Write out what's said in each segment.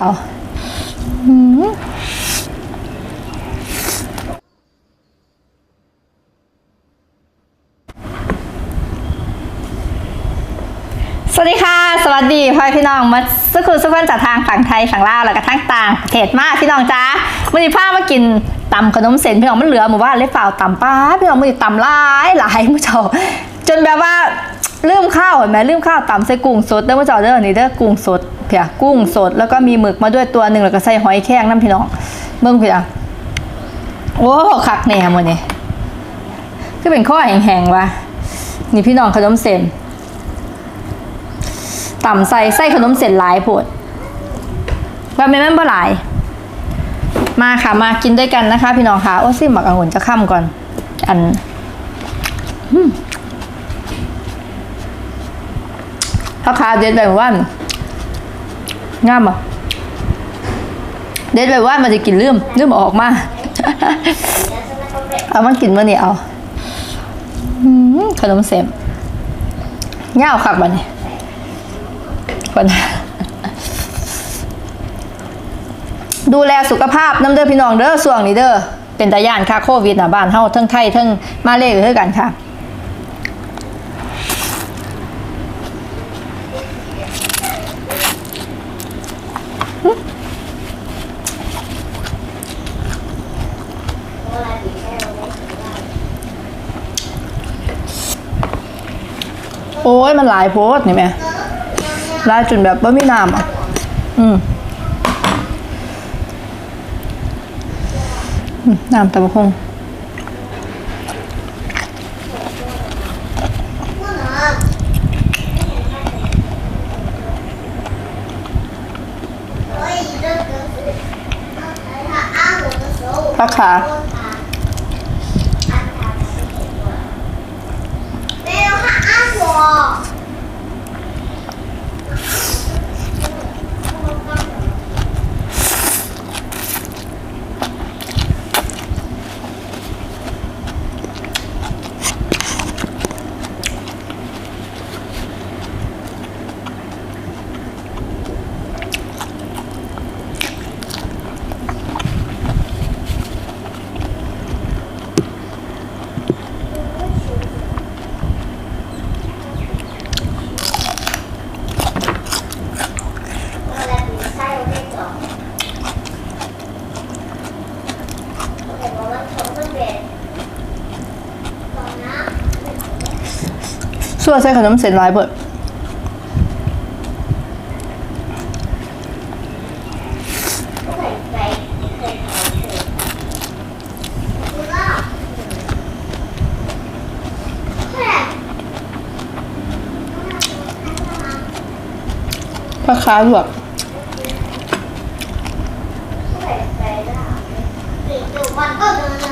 เอาสวัสดีค่ะ สวัสดีพ่อพี่น้องมาสักคือสักคนจากทางฝั่งไทยฝั่งลาวแล้วก็ทั้งต่างประเทศมากพี่น้องจ้าวันนี้พามากินตำขนมเส้นพี่น้องมันเหลือหมู่บ้านเลยเปล่าตำป้าพี่น้องมือตำลายหลายผู้เจ้าจนแบบว่า ลืมข้าวเห็นไหมลืมข้าวตำใส่กุ้งสดเด้อผู้เจ้าเด้อนี่เด้อกุ้งสดเพียกุ้งสดแล้วก็มีหมึกมาด้วยตัวหนึ่งแล้วก็ใส่หอยแครงน้ำพี่น้องเบิ่งเพียโอ้คักแหน่หมดนี่ก็เป็นข้อแห้งๆว่ะนี่พี่น้องขนมเส้นต่ำใส่ไส้ขนมเสร็จหลายโพดว่าไม่แม่นบ่หลาย มาค่ะมากินด้วยกันนะคะ พี่น้องค่ะโอ้ซิหมักองุ่นจะข้ามก่อน อันอืม ราคาเด็ดแบบว่านงามอะเด็ดแบบว่ามันจะกินลืมลืมออกมา เอามันกินมื่อนี้เอาอืมขนมเสร็จเงาวคักบันนี้คนดูแลสุขภาพน้ำเด้อพี่น้องเด้อส่วงนี้เด้อเป็นตาย่านค่ะโควิดนะบ้านเฮาทั้งไทยทั้งมาเลเด้อกันค่ะ โอ้ยมันหลายโพสต์นี่แม่หลายจนแบบว่ามีน้ำอะอืมอืมน้ำตะบะคงราคา 做ใส่ขนมเส้นหลายเบิดพ่อค้าลวกมันก็เดิน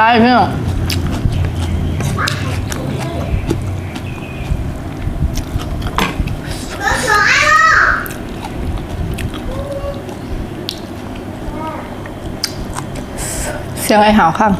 ร้พี่เสียงไอ้หาวข้าง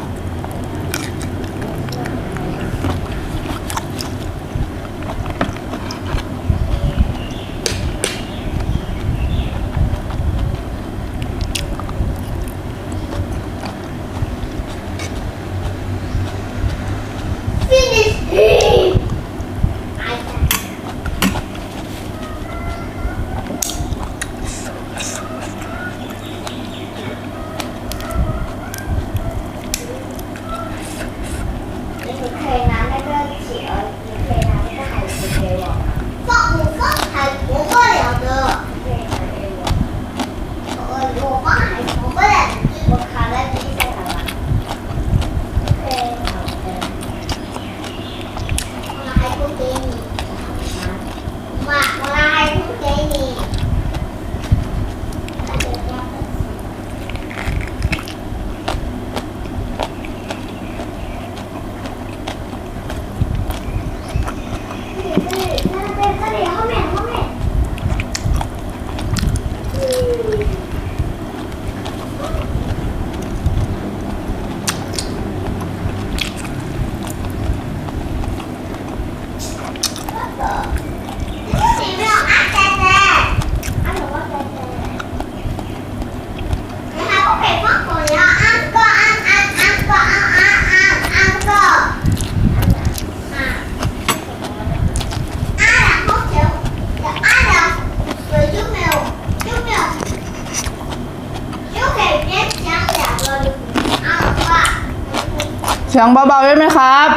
สียงเบาๆได้ไหมครับ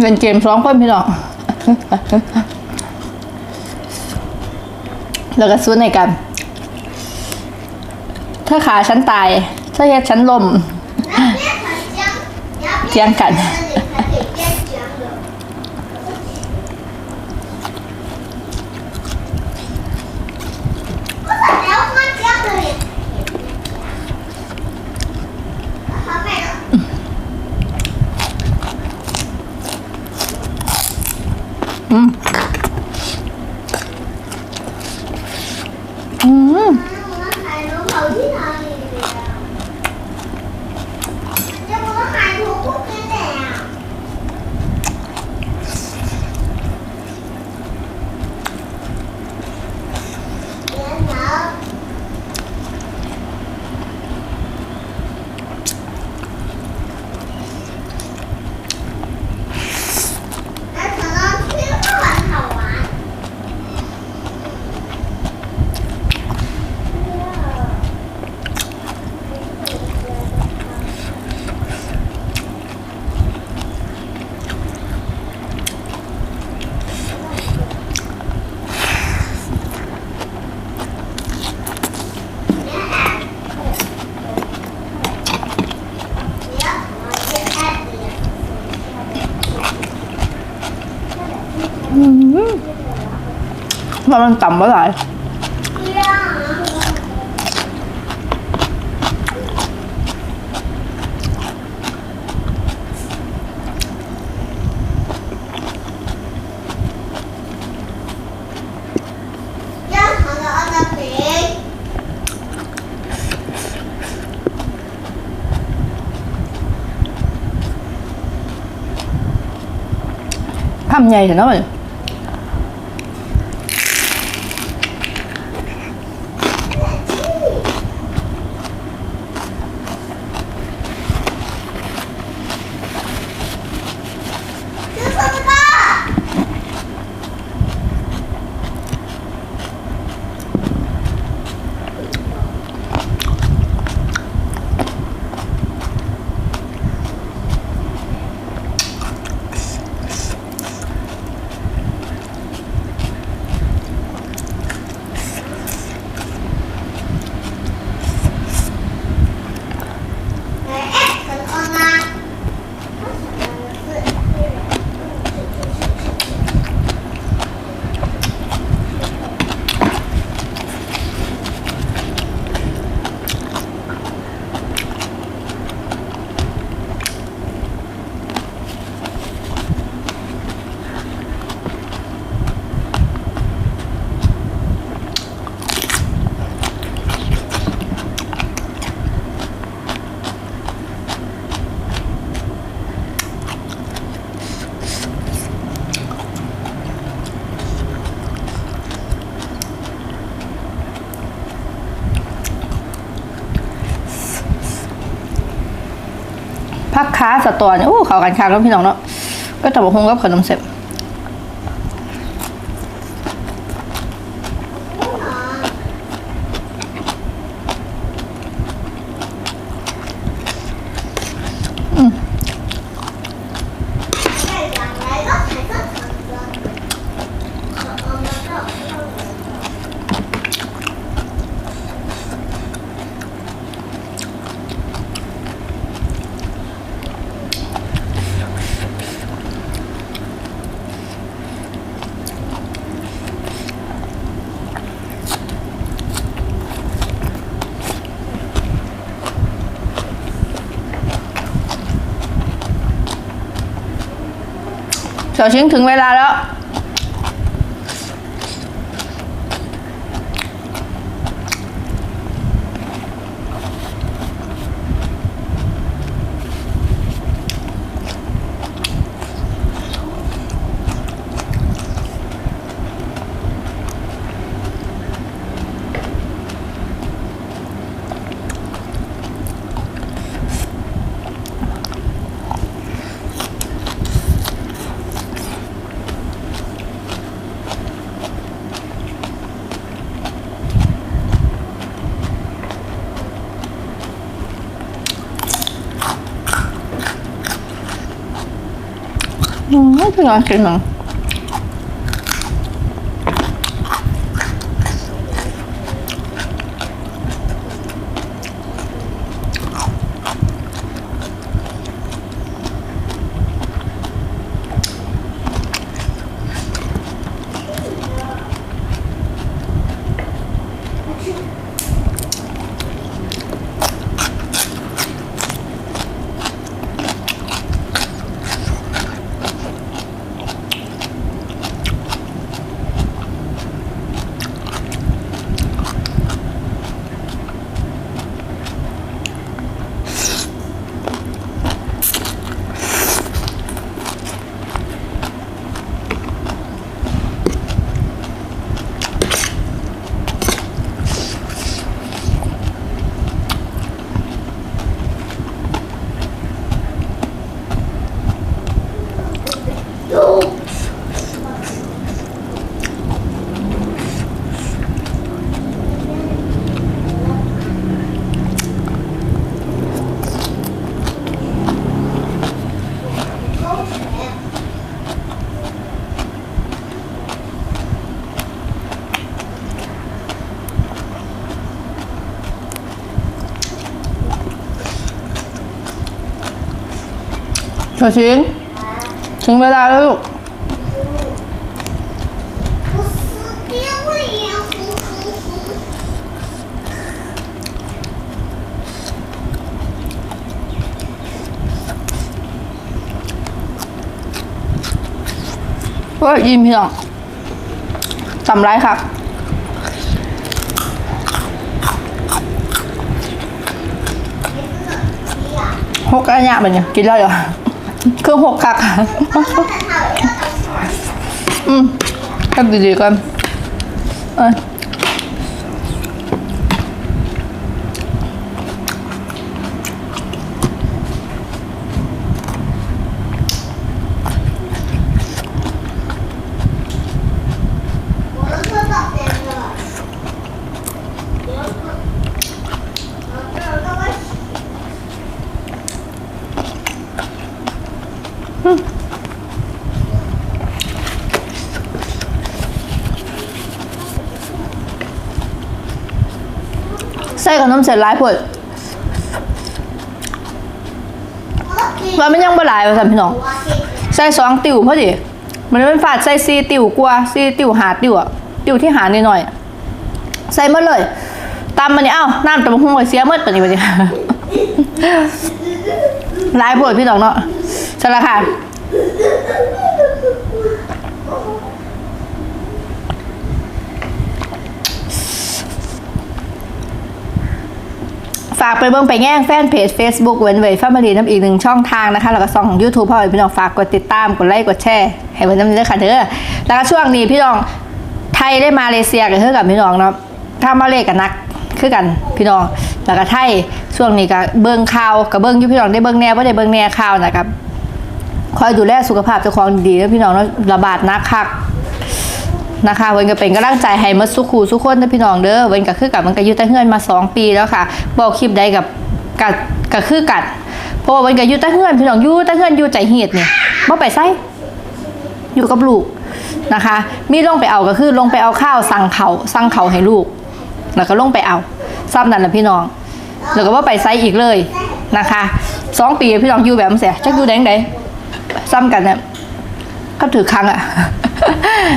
เล่นเกมสองคนพี่น้องแล้วก็สู้ในกัน ถ้าขาฉันตาย ถ้าแขนฉันลมเทียงกัน อื ว่ามันต่ำเมื่อ พักค้าสตอเนี่ยโอ้เขากันคักแล้วพี่น้องเนาะก็ตะบกฮงกับขนมเสร็จ เฉาชิงถึงเวลาแล้ว ไม่เตัวชิ้นเวลาแล้วลูกว่าอิ่มเพียงสำไรค่ะหกอันยาเป็นไงกินได้เหรอ เครื่องหกคักอืมทำดีๆกันเออ เสร็จร้ายผลว่ามันยังบ่หลายว่าสัมพี่น้องใส่สองติ่วพอดิมันเป็นฝาดใส่ซีติ่วกลัวซีติ่วหาติ่วอะติ่วที่หาหน่อยหน่อยใส่หมดเลยตามมันนี่เอ้าน้ำตำหุ้งไวเสียเมื่อปนี้ปนี้หลายผลพี่น้องเนาะสละค่ะ ฝากไปเบิ่งไปแง่งแฟนเพจ Facebook เว้นเวย Family น้ำอีกหนึ่งช่องทางนะคะ แล้วก็ช่อง YouTube พ่อพี่น้องฝากกดติดตามกดไลค์กดแชร์ให้เว้นน้ำนี้ด้วยค่ะเด้อแล้วก็ช่วงนี้พี่น้องไทยได้มาเลเซียกันเท่ากับพี่น้องเนาะถ้ามาเลกับนักคือกันพี่น้องแล้วก็ไทยช่วงนี้ก็เบิ่งข่าวกับเบิ่งอยู่พี่น้องได้เบิ่งแน่บ่ได้เบิ่งแน่ข่าวนะครับคอยดูแลสุขภาพเจ้าของดีๆนะพี่น้องเนาะระบาดนักคัก นะคะเวนก็เป็นกำลังใจให้มาสุขูสุขคนนะพี่น้องเด้อเวนก็คือกับมันก็อยู่แต่เฮือนมา 2 ปีแล้วค่ะบอกคลิปใดกับกับก็คือกัดเพราะว่าเวนก็อยู่แต่เฮือนพี่น้องอยู่แต่เฮือนอยู่ใจเหียดเนี่ยบ่ไปไสอยู่กับลูกนะคะ มีลงไปเอาก็คือลงไปเอาข้าวสั่งเขาสั่งเขาให้ลูก แล้วก็ลงไปเอาซ้ำนั่นแหละพี่น้อง แล้วก็ว่าไปไซอีกเลยนะคะสองปีพี่น้องอยู่แบบมันเสียจักอยู่แดงใดซ้ำกันเนี่ยก็ถือครั้งอะ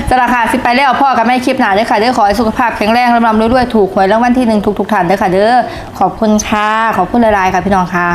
จะราคาสิไปแล้วพ่อกับแม่คลิปหนาเด้อค่ะเด้อขอให้สุขภาพแข็งแรงร่ำรวยๆถูกหวยรางวัลที่หนึ่งทุกๆท่านเด้อค่ะเด้อขอบคุณค่ะขอบคุณหลายๆค่ะพี่น้องค่ะ